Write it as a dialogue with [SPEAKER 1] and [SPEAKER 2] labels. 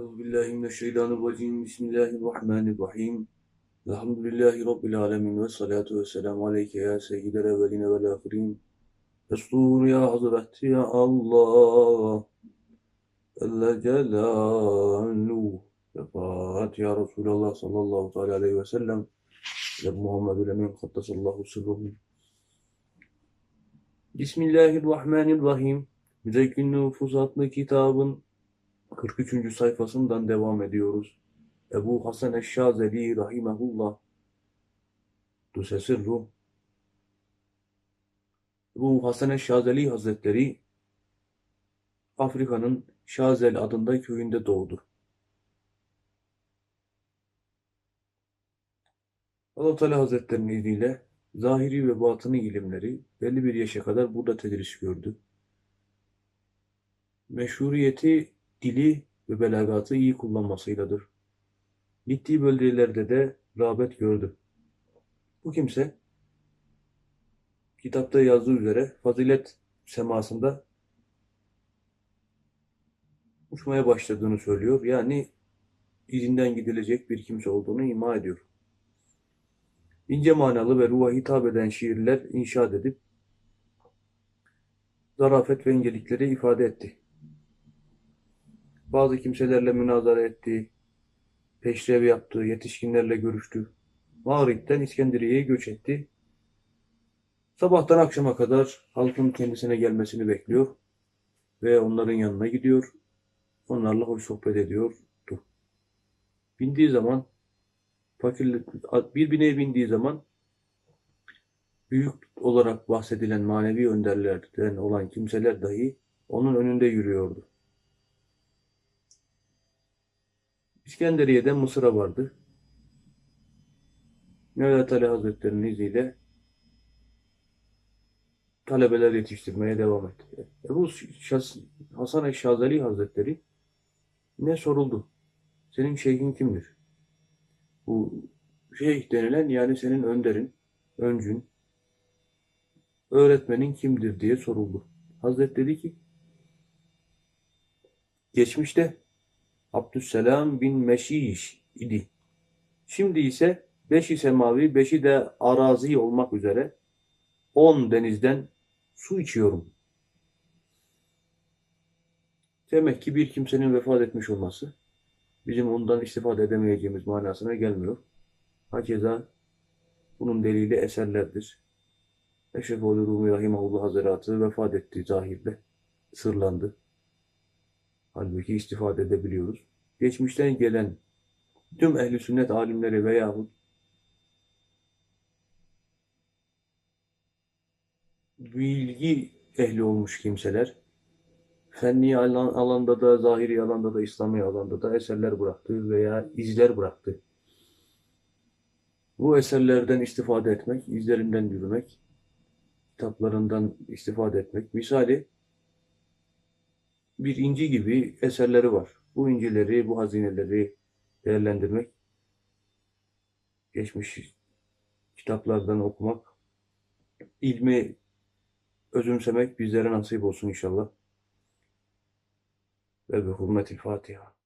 [SPEAKER 1] Euzu billahi mineşşeytanirracim. Bismillahirrahmanirrahim. Elhamdülillahi Rabbil alemin ve salatu ve selamu aleyke ya seyyidel evveline vel ahirin. Destur ya Hazreti ya Allah. Celle Celaluhu. Şefaat ya Resulallah sallallahu teala aleyhi ve sellem. Ve Muhammedül Emin kaddesallahu sırruhu. Bismillahirrahmanirrahim. Müzekkün Nüfus adlı kitabın 43. sayfasından devam ediyoruz. Ebu Hasan Eşşazeli Rahimehullah Dusesirru Ebu Hasan Eşşazeli Hazretleri Afrika'nın Şazel adında köyünde doğdu. Allah Teala Hazretlerinin izniyle zahiri ve batını ilimleri belli bir yaşa kadar burada tedris gördü. Meşhuriyeti dili ve belagatı iyi kullanmasıyladır. Gittiği bölgelerde de rağbet gördü. Bu kimse kitapta yazdığı üzere fazilet semasında uçmaya başladığını söylüyor. Yani izinden gidilecek bir kimse olduğunu ima ediyor. İnce manalı ve ruha hitap eden şiirler inşaat edip zarafet ve incelikleri ifade etti. Bazı kimselerle münazara etti, peşrev yaptı, yetişkinlerle görüştü. Mağrib'den İskenderiye'ye göç etti. Sabahtan akşama kadar halkın kendisine gelmesini bekliyor ve onların yanına gidiyor. Onlarla hoş sohbet ediyordu. Bindiği zaman fakirlik bir bineğe bindiği zaman büyük olarak bahsedilen manevi önderlerden olan kimseler dahi onun önünde yürüyordu. İskenderiye'den Mısır'a vardı. Mevlat Ali Hazretleri'nin izniyle talebeler yetiştirmeye devam etti. Ebu Hasan Eşşazeli Hazretleri ne soruldu? Senin şeyhin kimdir? Bu şeyh denilen yani senin önderin, öncün, öğretmenin kimdir diye soruldu. Hazret dedi ki, geçmişte Abdüsselam bin Meşiş idi. Şimdi ise beşi semavi, beşi de arazi olmak üzere on denizden su içiyorum. Demek ki bir kimsenin vefat etmiş olması bizim ondan istifade edemeyeceğimiz manasına gelmiyor. Hakeza bunun delili eserlerdir. Eşrefoğlu Rumi Rahimahullah Hazretleri vefat etti zahirde. Sırlandı. Halbuki istifade edebiliyoruz. Geçmişten gelen tüm ehli sünnet alimleri veyahut bilgi ehli olmuş kimseler fenni alan, alanda da, zahiri alanda da, İslami alanda da eserler bıraktı veya izler bıraktı. Bu eserlerden istifade etmek, izlerinden yürümek, kitaplarından istifade etmek. Misali bir inci gibi eserleri var. Bu incileri, bu hazineleri değerlendirmek, geçmiş kitaplardan okumak, ilmi özümsemek bizlere nasip olsun inşallah. Ve bi hurmetil Fatiha.